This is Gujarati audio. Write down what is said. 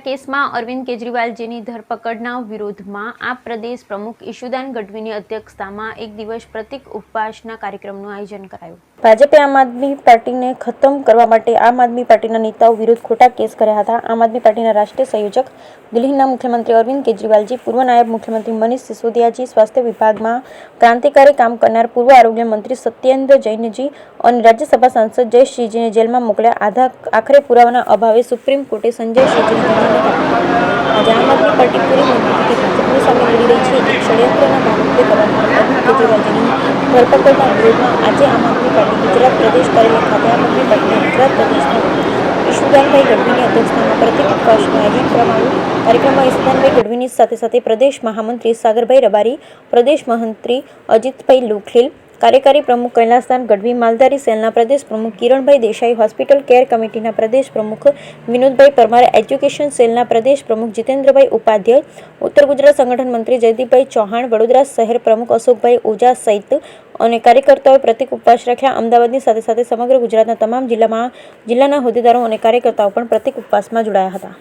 કેસમાં અરવિંદ કેજરીવાલજીની ધરપકડના વિરોધમાં આ પ્રદેશ પ્રમુખ ઈશુદાન ગઢવીની અધ્યક્ષતામાં એક દિવસ પ્રતિક ઉપવાસના કાર્યક્રમનું આયોજન કરાયું. ભાજપે આમ આદમી પાર્ટીને ખતમ કરવા માટે આમ આદમી પાર્ટીના નેતાઓ વિરુદ્ધ ખોટા કેસ કર્યા હતા. આમ આદમી પાર્ટીના રાષ્ટ્રીય સંયોજક દિલ્હીના મુખ્યમંત્રી અરવિંદ કેજરીવાલજી, પૂર્વ નાયબ મુખ્યમંત્રી મનીષ સિસોદિયાજી, સ્વાસ્થ્ય વિભાગમાં ક્રાંતિકારી કામ કરનાર પૂર્વ આરોગ્ય મંત્રી સત્યેન્દ્ર જૈનજી અને રાજ્યસભા સાંસદ જય શ્રીજીને જેલમાં મોકલ્યા. આધા આખરે પુરાવાના અભાવે સુપ્રીમ કોર્ટે સંજય આજે આમ આદમી પાર્ટી પૂરી ધરપકડના વિરોધમાં આજે આમ આદમી પાર્ટી ગુજરાત પ્રદેશ કાર્યાલય ખાતે આમ આદમી પાર્ટીના ગુજરાત પ્રદેશના ઈશુદાનભાઈ ગઢવીની અધ્યક્ષતામાં પ્રતિક ઉપવાસનું આયોજન કરવામાં આવ્યું. કાર્યક્રમમાં ઈશુદાનભાઈ ગઢવીની સાથે સાથે પ્રદેશ મહામંત્રી સાગરભાઈ રબારી, પ્રદેશ મહંત્રી અજીતભાઈ લુખલીલ કાર્યકારી પ્રમુખ કૈલાસદાન ગઢવી, માલધારી સેલના પ્રદેશ પ્રમુખ કિરણભાઈ દેસાઈ, હોસ્પિટલ કેર કમિટીના પ્રદેશ પ્રમુખ વિનોદભાઈ પરમાર, એજ્યુકેશન સેલના પ્રદેશ પ્રમુખ જીતેન્દ્રભાઈ ઉપાધ્યાય, ઉત્તર ગુજરાત સંગઠન મંત્રી જયદીપભાઈ ચૌહાણ, વડોદરા શહેર પ્રમુખ અશોકભાઈ ઓઝા સહિત અને કાર્યકર્તાઓએ પ્રતિક ઉપવાસ રાખ્યા. અમદાવાદની સાથે સાથે સમગ્ર ગુજરાતના તમામ જિલ્લામાં, જિલ્લાના હોદ્દેદારો અને કાર્યકર્તાઓ પણ પ્રતિક ઉપવાસમાં જોડાયા હતા.